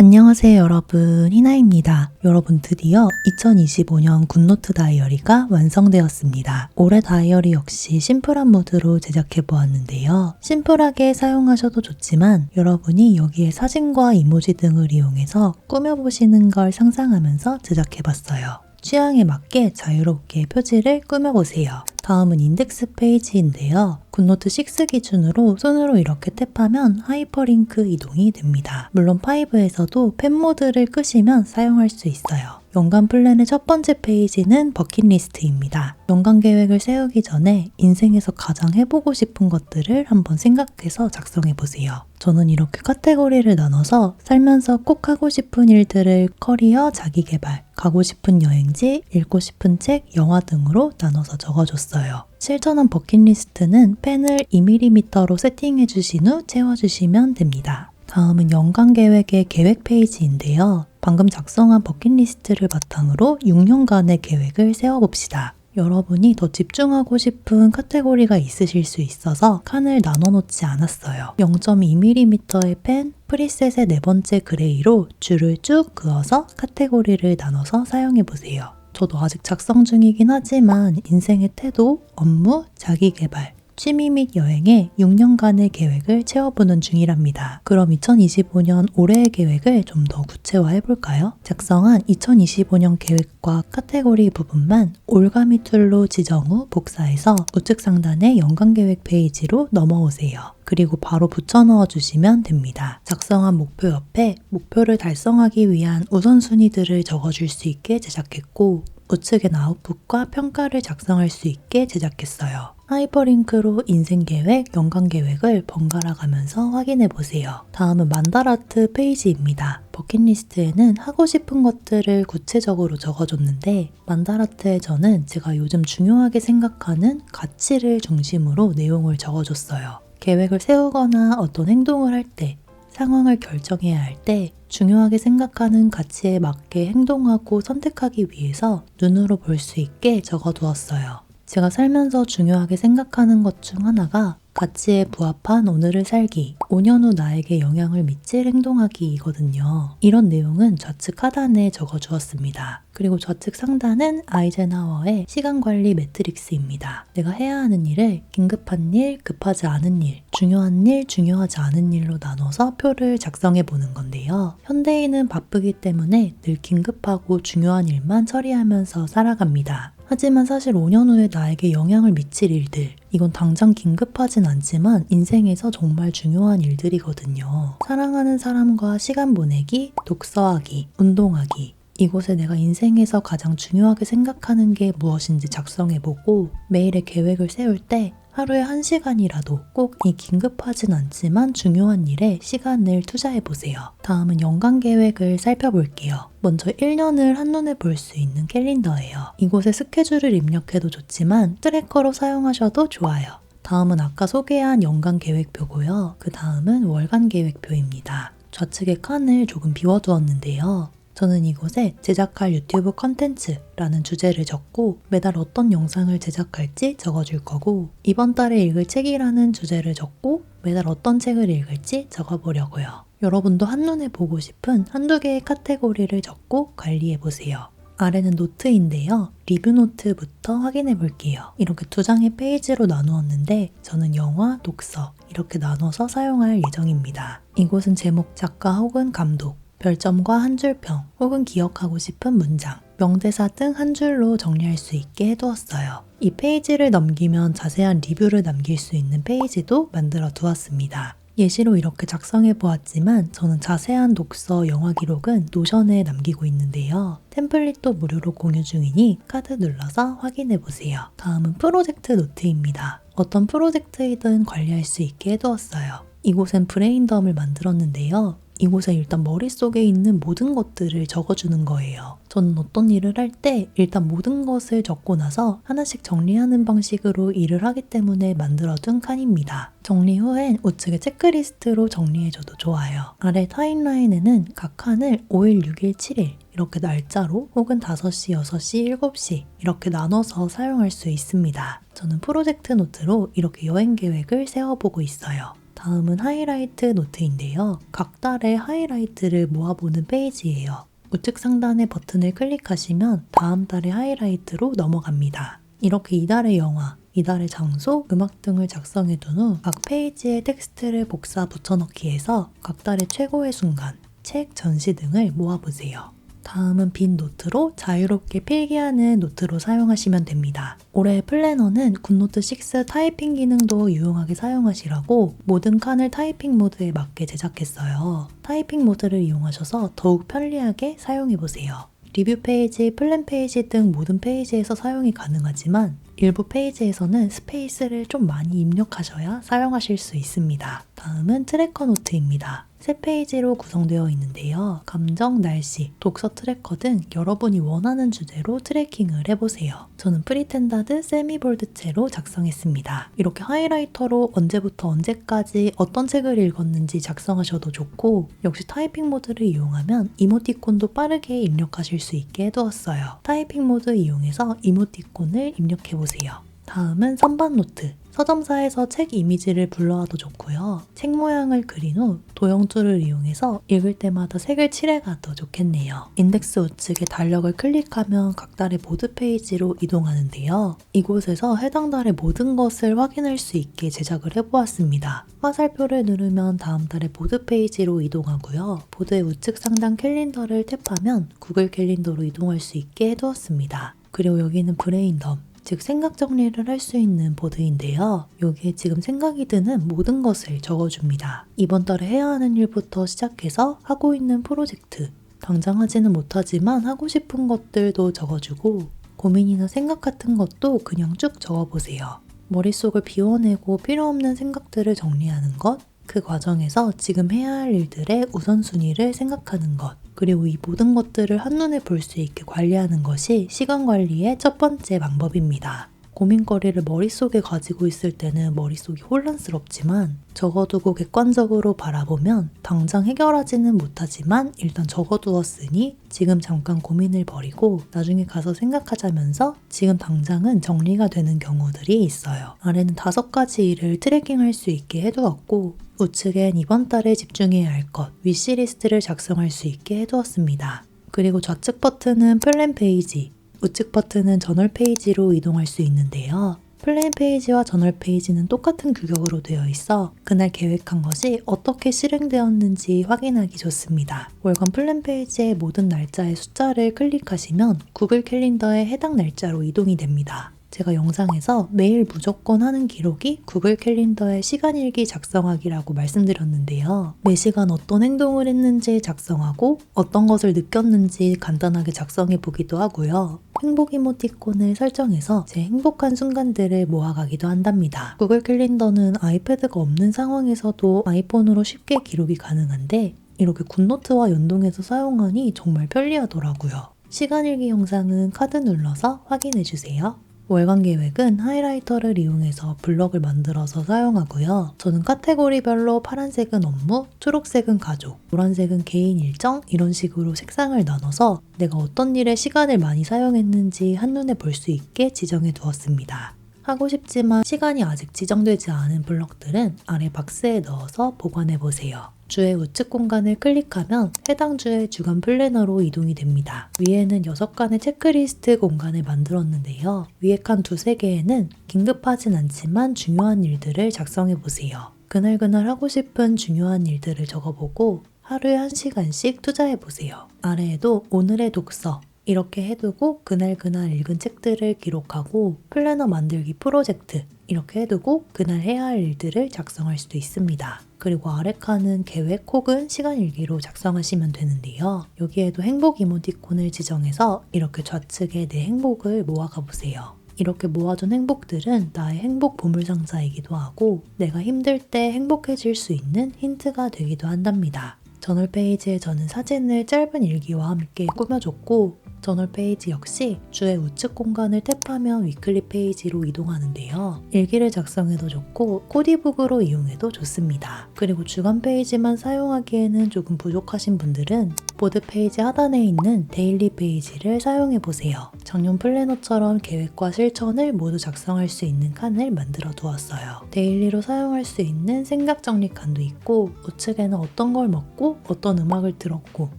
안녕하세요 여러분 희나입니다. 여러분 드디어 2025년 굿노트 다이어리가 완성되었습니다. 올해 다이어리 역시 심플한 무드로 제작해 보았는데요. 심플하게 사용하셔도 좋지만 여러분이 여기에 사진과 이모지 등을 이용해서 꾸며보시는 걸 상상하면서 제작해 봤어요. 취향에 맞게 자유롭게 표지를 꾸며보세요. 다음은 인덱스 페이지인데요. 굿노트 6 기준으로 손으로 이렇게 탭하면 하이퍼링크 이동이 됩니다. 물론 5에서도 펜 모드를 끄시면 사용할 수 있어요. 연간 플랜의 첫 번째 페이지는 버킷리스트입니다. 연간 계획을 세우기 전에 인생에서 가장 해보고 싶은 것들을 한번 생각해서 작성해 보세요. 저는 이렇게 카테고리를 나눠서 살면서 꼭 하고 싶은 일들을 커리어, 자기개발, 가고 싶은 여행지, 읽고 싶은 책, 영화 등으로 나눠서 적어줬어요. 실천한 버킷리스트는 펜을 2mm로 세팅해 주신 후 채워주시면 됩니다. 다음은 연간 계획의 계획 페이지인데요. 방금 작성한 버킷리스트를 바탕으로 6년간의 계획을 세워봅시다. 여러분이 더 집중하고 싶은 카테고리가 있으실 수 있어서 칸을 나눠 놓지 않았어요. 0.2mm의 펜, 프리셋의 네 번째 그레이로 줄을 쭉 그어서 카테고리를 나눠서 사용해 보세요. 저도 아직 작성 중이긴 하지만 인생의 태도, 업무, 자기 개발, 취미 및 여행에 6년간의 계획을 채워보는 중이랍니다. 그럼 2025년 올해의 계획을 좀 더 구체화해 볼까요? 작성한 2025년 계획과 카테고리 부분만 올가미 툴로 지정 후 복사해서 우측 상단의 연간 계획 페이지로 넘어오세요. 그리고 바로 붙여 넣어 주시면 됩니다. 작성한 목표 옆에 목표를 달성하기 위한 우선순위들을 적어줄 수 있게 제작했고 우측엔 아웃풋과 평가를 작성할 수 있게 제작했어요. 하이퍼링크로 인생 계획, 연간 계획을 번갈아 가면서 확인해 보세요. 다음은 만다라트 페이지입니다. 버킷리스트에는 하고 싶은 것들을 구체적으로 적어줬는데 만다라트에 저는 제가 요즘 중요하게 생각하는 가치를 중심으로 내용을 적어줬어요. 계획을 세우거나 어떤 행동을 할 때, 상황을 결정해야 할 때 중요하게 생각하는 가치에 맞게 행동하고 선택하기 위해서 눈으로 볼 수 있게 적어두었어요. 제가 살면서 중요하게 생각하는 것 중 하나가 가치에 부합한 오늘을 살기, 5년 후 나에게 영향을 미칠 행동하기이거든요. 이런 내용은 좌측 하단에 적어주었습니다. 그리고 좌측 상단은 아이젠하워의 시간 관리 매트릭스입니다. 내가 해야 하는 일을 긴급한 일, 급하지 않은 일, 중요한 일, 중요하지 않은 일로 나눠서 표를 작성해 보는 건데요. 현대인은 바쁘기 때문에 늘 긴급하고 중요한 일만 처리하면서 살아갑니다. 하지만 사실 5년 후에 나에게 영향을 미칠 일들, 이건 당장 긴급하진 않지만 인생에서 정말 중요한 일들이거든요. 사랑하는 사람과 시간 보내기, 독서하기, 운동하기, 이곳에 내가 인생에서 가장 중요하게 생각하는 게 무엇인지 작성해보고 매일의 계획을 세울 때 하루에 한 시간이라도 꼭 이 긴급하진 않지만 중요한 일에 시간을 투자해보세요. 다음은 연간 계획을 살펴볼게요. 먼저 1년을 한눈에 볼 수 있는 캘린더예요. 이곳에 스케줄을 입력해도 좋지만 트래커로 사용하셔도 좋아요. 다음은 아까 소개한 연간 계획표고요. 그 다음은 월간 계획표입니다. 좌측에 칸을 조금 비워두었는데요. 저는 이곳에 제작할 유튜브 컨텐츠라는 주제를 적고 매달 어떤 영상을 제작할지 적어줄 거고 이번 달에 읽을 책이라는 주제를 적고 매달 어떤 책을 읽을지 적어보려고요. 여러분도 한눈에 보고 싶은 한두 개의 카테고리를 적고 관리해보세요. 아래는 노트인데요. 리뷰 노트부터 확인해 볼게요. 이렇게 두 장의 페이지로 나누었는데 저는 영화, 독서 이렇게 나눠서 사용할 예정입니다. 이곳은 제목 작가 혹은 감독, 별점과 한 줄평 혹은 기억하고 싶은 문장, 명대사 등 한 줄로 정리할 수 있게 해두었어요. 이 페이지를 넘기면 자세한 리뷰를 남길 수 있는 페이지도 만들어 두었습니다. 예시로 이렇게 작성해 보았지만 저는 자세한 독서, 영화 기록은 노션에 남기고 있는데요. 템플릿도 무료로 공유 중이니 카드 눌러서 확인해 보세요. 다음은 프로젝트 노트입니다. 어떤 프로젝트이든 관리할 수 있게 해두었어요. 이곳엔 브레인덤을 만들었는데요. 이곳에 일단 머릿속에 있는 모든 것들을 적어주는 거예요. 저는 어떤 일을 할 때 일단 모든 것을 적고 나서 하나씩 정리하는 방식으로 일을 하기 때문에 만들어둔 칸입니다. 정리 후엔 우측에 체크리스트로 정리해줘도 좋아요. 아래 타임라인에는 각 칸을 5일, 6일, 7일 이렇게 날짜로 혹은 5시, 6시, 7시 이렇게 나눠서 사용할 수 있습니다. 저는 프로젝트 노트로 이렇게 여행 계획을 세워보고 있어요. 다음은 하이라이트 노트인데요. 각 달의 하이라이트를 모아보는 페이지예요. 우측 상단의 버튼을 클릭하시면 다음 달의 하이라이트로 넘어갑니다. 이렇게 이달의 영화, 이달의 장소, 음악 등을 작성해 둔 후 각 페이지에 텍스트를 복사 붙여넣기 해서 각 달의 최고의 순간, 책, 전시 등을 모아보세요. 다음은 빈 노트로 자유롭게 필기하는 노트로 사용하시면 됩니다. 올해 플래너는 굿노트 6 타이핑 기능도 유용하게 사용하시라고 모든 칸을 타이핑 모드에 맞게 제작했어요. 타이핑 모드를 이용하셔서 더욱 편리하게 사용해보세요. 리뷰 페이지, 플랜 페이지 등 모든 페이지에서 사용이 가능하지만 일부 페이지에서는 스페이스를 좀 많이 입력하셔야 사용하실 수 있습니다. 다음은 트래커 노트입니다. 세 페이지로 구성되어 있는데요. 감정, 날씨, 독서 트래커 등 여러분이 원하는 주제로 트래킹을 해보세요. 저는 프리텐다드 세미볼드체로 작성했습니다. 이렇게 하이라이터로 언제부터 언제까지 어떤 책을 읽었는지 작성하셔도 좋고 역시 타이핑 모드를 이용하면 이모티콘도 빠르게 입력하실 수 있게 해두었어요. 타이핑 모드 이용해서 이모티콘을 입력해보세요. 다음은 선반 노트. 서점사에서 책 이미지를 불러와도 좋고요. 책 모양을 그린 후 도형 툴을 이용해서 읽을 때마다 색을 칠해가도 좋겠네요. 인덱스 우측에 달력을 클릭하면 각 달의 보드 페이지로 이동하는데요. 이곳에서 해당 달의 모든 것을 확인할 수 있게 제작을 해보았습니다. 화살표를 누르면 다음 달의 보드 페이지로 이동하고요. 보드의 우측 상단 캘린더를 탭하면 구글 캘린더로 이동할 수 있게 해두었습니다. 그리고 여기는 브레인덤, 즉 생각 정리를 할 수 있는 보드인데요. 여기에 지금 생각이 드는 모든 것을 적어줍니다. 이번 달에 해야 하는 일부터 시작해서 하고 있는 프로젝트, 당장 하지는 못하지만 하고 싶은 것들도 적어주고 고민이나 생각 같은 것도 그냥 쭉 적어보세요. 머릿속을 비워내고 필요 없는 생각들을 정리하는 것, 그 과정에서 지금 해야 할 일들의 우선순위를 생각하는 것, 그리고 이 모든 것들을 한눈에 볼 수 있게 관리하는 것이 시간 관리의 첫 번째 방법입니다. 고민거리를 머릿속에 가지고 있을 때는 머릿속이 혼란스럽지만 적어두고 객관적으로 바라보면 당장 해결하지는 못하지만 일단 적어두었으니 지금 잠깐 고민을 버리고 나중에 가서 생각하자면서 지금 당장은 정리가 되는 경우들이 있어요. 아래는 다섯 가지 일을 트래킹할 수 있게 해두었고 우측엔 이번 달에 집중해야 할 것, 위시리스트를 작성할 수 있게 해두었습니다. 그리고 좌측 버튼은 플랜 페이지, 우측 버튼은 저널 페이지로 이동할 수 있는데요. 플랜 페이지와 저널 페이지는 똑같은 규격으로 되어 있어 그날 계획한 것이 어떻게 실행되었는지 확인하기 좋습니다. 월간 플랜 페이지의 모든 날짜의 숫자를 클릭하시면 구글 캘린더에 해당 날짜로 이동이 됩니다. 제가 영상에서 매일 무조건 하는 기록이 구글 캘린더의 시간일기 작성하기라고 말씀드렸는데요. 매 시간 어떤 행동을 했는지 작성하고 어떤 것을 느꼈는지 간단하게 작성해 보기도 하고요. 행복 이모티콘을 설정해서 제 행복한 순간들을 모아가기도 한답니다. 구글 캘린더는 아이패드가 없는 상황에서도 아이폰으로 쉽게 기록이 가능한데 이렇게 굿노트와 연동해서 사용하니 정말 편리하더라고요. 시간일기 영상은 카드 눌러서 확인해주세요. 월간 계획은 하이라이터를 이용해서 블럭을 만들어서 사용하고요. 저는 카테고리별로 파란색은 업무, 초록색은 가족, 노란색은 개인 일정 이런 식으로 색상을 나눠서 내가 어떤 일에 시간을 많이 사용했는지 한눈에 볼 수 있게 지정해 두었습니다. 하고 싶지만 시간이 아직 지정되지 않은 블럭들은 아래 박스에 넣어서 보관해 보세요. 주의 우측 공간을 클릭하면 해당 주의 주간 플래너로 이동이 됩니다. 위에는 6칸의 체크리스트 공간을 만들었는데요. 위에 칸 두세 개에는 긴급하진 않지만 중요한 일들을 작성해 보세요. 그날그날 하고 싶은 중요한 일들을 적어보고 하루에 한 시간씩 투자해 보세요. 아래에도 오늘의 독서, 이렇게 해두고 그날그날 읽은 책들을 기록하고 플래너 만들기 프로젝트 이렇게 해두고 그날 해야 할 일들을 작성할 수도 있습니다. 그리고 아래 칸은 계획 혹은 시간 일기로 작성하시면 되는데요. 여기에도 행복 이모티콘을 지정해서 이렇게 좌측에 내 행복을 모아가 보세요. 이렇게 모아둔 행복들은 나의 행복 보물상자이기도 하고 내가 힘들 때 행복해질 수 있는 힌트가 되기도 한답니다. 저널 페이지에 저는 사진을 짧은 일기와 함께 꾸며줬고 저널 페이지 역시 주의 우측 공간을 탭하면 위클리 페이지로 이동하는데요. 일기를 작성해도 좋고 코디북으로 이용해도 좋습니다. 그리고 주간 페이지만 사용하기에는 조금 부족하신 분들은 보드 페이지 하단에 있는 데일리 페이지를 사용해 보세요. 작년 플래너처럼 계획과 실천을 모두 작성할 수 있는 칸을 만들어 두었어요. 데일리로 사용할 수 있는 생각 정리 칸도 있고 우측에는 어떤 걸 먹고 어떤 음악을 들었고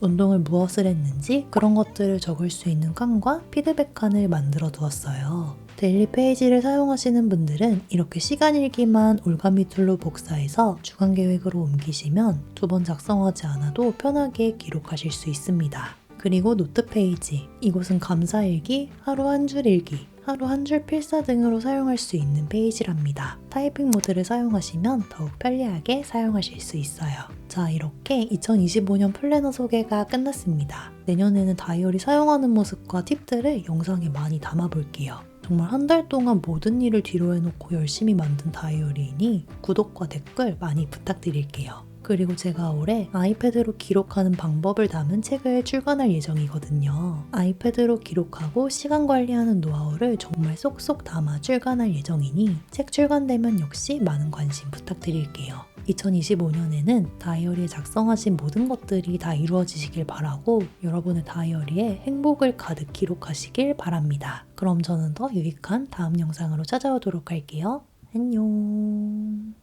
운동을 무엇을 했는지 그런 것들을 적을 수 있는 칸과 피드백 칸을 만들어 두었어요. 데일리 페이지를 사용하시는 분들은 이렇게 시간 일기만 올가미 툴로 복사해서 주간 계획으로 옮기시면 두 번 작성하지 않아도 편하게 기록하실 수 있습니다. 그리고 노트 페이지. 이곳은 감사일기, 하루 한 줄 일기, 하루 한 줄 필사 등으로 사용할 수 있는 페이지랍니다. 타이핑 모드를 사용하시면 더욱 편리하게 사용하실 수 있어요. 자, 이렇게 2025년 플래너 소개가 끝났습니다. 내년에는 다이어리 사용하는 모습과 팁들을 영상에 많이 담아 볼게요. 정말 한 달 동안 모든 일을 뒤로 해놓고 열심히 만든 다이어리이니 구독과 댓글 많이 부탁드릴게요. 그리고 제가 올해 아이패드로 기록하는 방법을 담은 책을 출간할 예정이거든요. 아이패드로 기록하고 시간 관리하는 노하우를 정말 쏙쏙 담아 출간할 예정이니 책 출간되면 역시 많은 관심 부탁드릴게요. 2025년에는 다이어리에 작성하신 모든 것들이 다 이루어지시길 바라고 여러분의 다이어리에 행복을 가득 기록하시길 바랍니다. 그럼 저는 더 유익한 다음 영상으로 찾아오도록 할게요. 안녕.